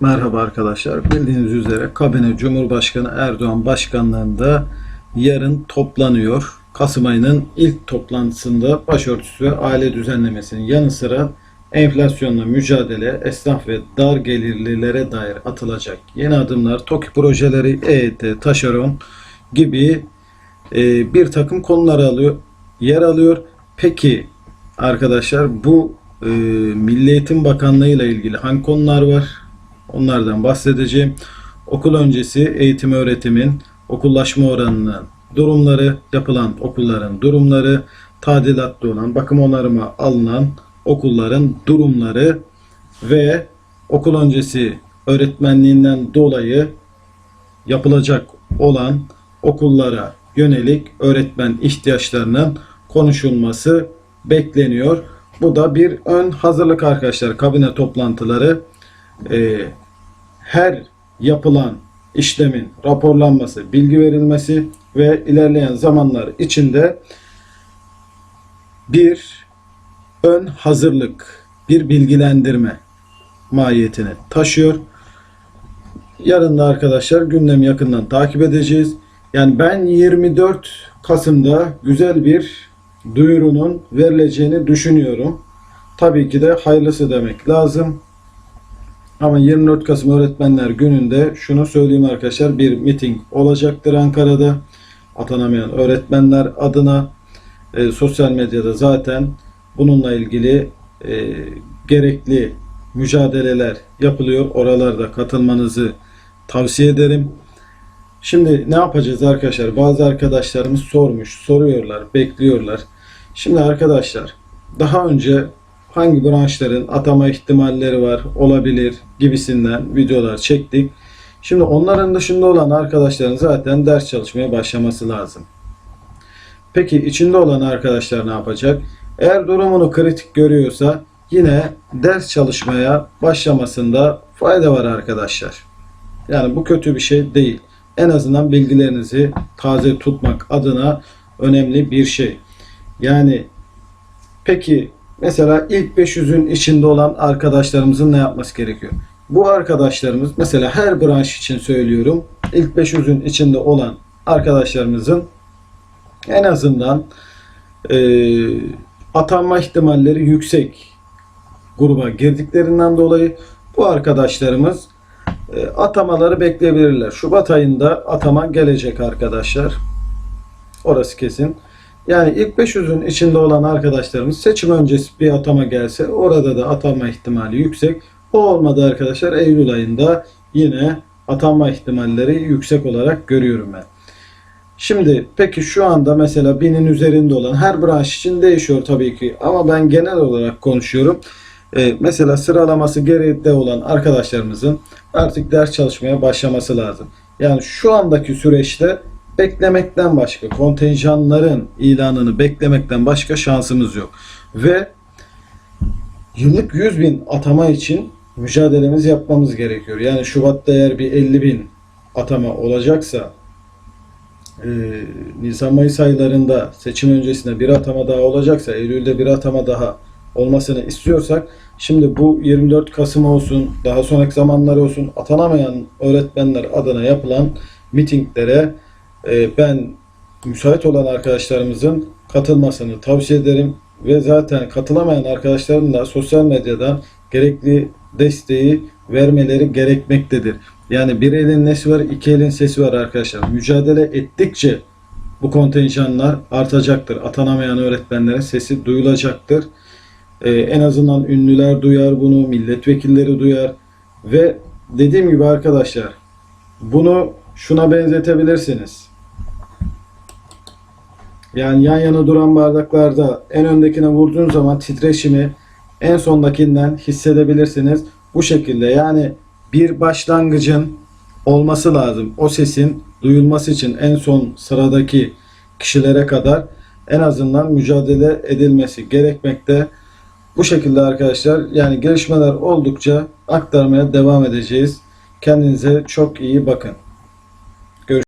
Merhaba arkadaşlar. Bildiğiniz üzere kabine Cumhurbaşkanı Erdoğan başkanlığında yarın toplanıyor. Kasım ayının ilk toplantısında başörtüsü aile düzenlemesinin yanı sıra enflasyonla mücadele, esnaf ve dar gelirlilere dair atılacak yeni adımlar, TOKİ projeleri, EYT, taşeron gibi e, bir takım konular alıyor, yer alıyor. Peki arkadaşlar bu e, Milli Eğitim Bakanlığı ile ilgili hangi konular var? Onlardan bahsedeceğim. Okul öncesi eğitim öğretimin okullaşma oranının durumları, yapılan okulların durumları, tadilatlı olan bakım onarıma alınan okulların durumları ve okul öncesi öğretmenliğinden dolayı yapılacak olan okullara yönelik öğretmen ihtiyaçlarının konuşulması bekleniyor. Bu da bir ön hazırlık arkadaşlar. Kabine toplantıları e, her yapılan işlemin raporlanması, bilgi verilmesi ve ilerleyen zamanlar içinde bir ön hazırlık, bir bilgilendirme mahiyetini taşıyor. Yarın da arkadaşlar gündemi yakından takip edeceğiz. Yani ben 24 Kasım'da güzel bir duyurunun verileceğini düşünüyorum. Tabii ki de hayırlısı demek lazım. Ama 24 Kasım Öğretmenler Günü'nde şunu söyleyeyim arkadaşlar bir miting olacaktır Ankara'da. Atanamayan öğretmenler adına e, sosyal medyada zaten bununla ilgili e, gerekli mücadeleler yapılıyor. Oralarda katılmanızı tavsiye ederim. Şimdi ne yapacağız arkadaşlar? Bazı arkadaşlarımız sormuş, soruyorlar, bekliyorlar. Şimdi arkadaşlar daha önce hangi branşların atama ihtimalleri var, olabilir gibisinden videolar çektik. Şimdi onların dışında olan arkadaşların zaten ders çalışmaya başlaması lazım. Peki içinde olan arkadaşlar ne yapacak? Eğer durumunu kritik görüyorsa yine ders çalışmaya başlamasında fayda var arkadaşlar. Yani bu kötü bir şey değil. En azından bilgilerinizi taze tutmak adına önemli bir şey. Yani peki mesela ilk 500'ün içinde olan arkadaşlarımızın ne yapması gerekiyor? Bu arkadaşlarımız mesela her branş için söylüyorum. ilk 500'ün içinde olan arkadaşlarımızın en azından e, atanma ihtimalleri yüksek gruba girdiklerinden dolayı bu arkadaşlarımız e, atamaları bekleyebilirler. Şubat ayında atama gelecek arkadaşlar. Orası kesin. Yani ilk 500'ün içinde olan arkadaşlarımız seçim öncesi bir atama gelse orada da atama ihtimali yüksek. O olmadı arkadaşlar Eylül ayında yine atanma ihtimalleri yüksek olarak görüyorum ben. Şimdi peki şu anda mesela binin üzerinde olan her branş için değişiyor tabii ki ama ben genel olarak konuşuyorum. Ee, mesela sıralaması geride olan arkadaşlarımızın artık ders çalışmaya başlaması lazım. Yani şu andaki süreçte beklemekten başka, kontenjanların ilanını beklemekten başka şansımız yok. Ve yıllık 100 bin atama için mücadelemiz yapmamız gerekiyor. Yani Şubat'ta eğer bir 50 bin atama olacaksa e, Nisan-Mayıs aylarında seçim öncesinde bir atama daha olacaksa, Eylül'de bir atama daha olmasını istiyorsak şimdi bu 24 Kasım olsun, daha sonraki zamanlar olsun atanamayan öğretmenler adına yapılan mitinglere e, ben müsait olan arkadaşlarımızın katılmasını tavsiye ederim ve zaten katılamayan arkadaşların da sosyal medyadan gerekli desteği vermeleri gerekmektedir. Yani bir elin nesi var, iki elin sesi var arkadaşlar. Mücadele ettikçe bu kontenjanlar artacaktır. Atanamayan öğretmenlerin sesi duyulacaktır. Ee, en azından ünlüler duyar bunu, milletvekilleri duyar ve dediğim gibi arkadaşlar bunu şuna benzetebilirsiniz. Yani yan yana duran bardaklarda en öndekine vurduğun zaman titreşimi en sondakinden hissedebilirsiniz. Bu şekilde yani bir başlangıcın olması lazım. O sesin duyulması için en son sıradaki kişilere kadar en azından mücadele edilmesi gerekmekte. Bu şekilde arkadaşlar yani gelişmeler oldukça aktarmaya devam edeceğiz. Kendinize çok iyi bakın.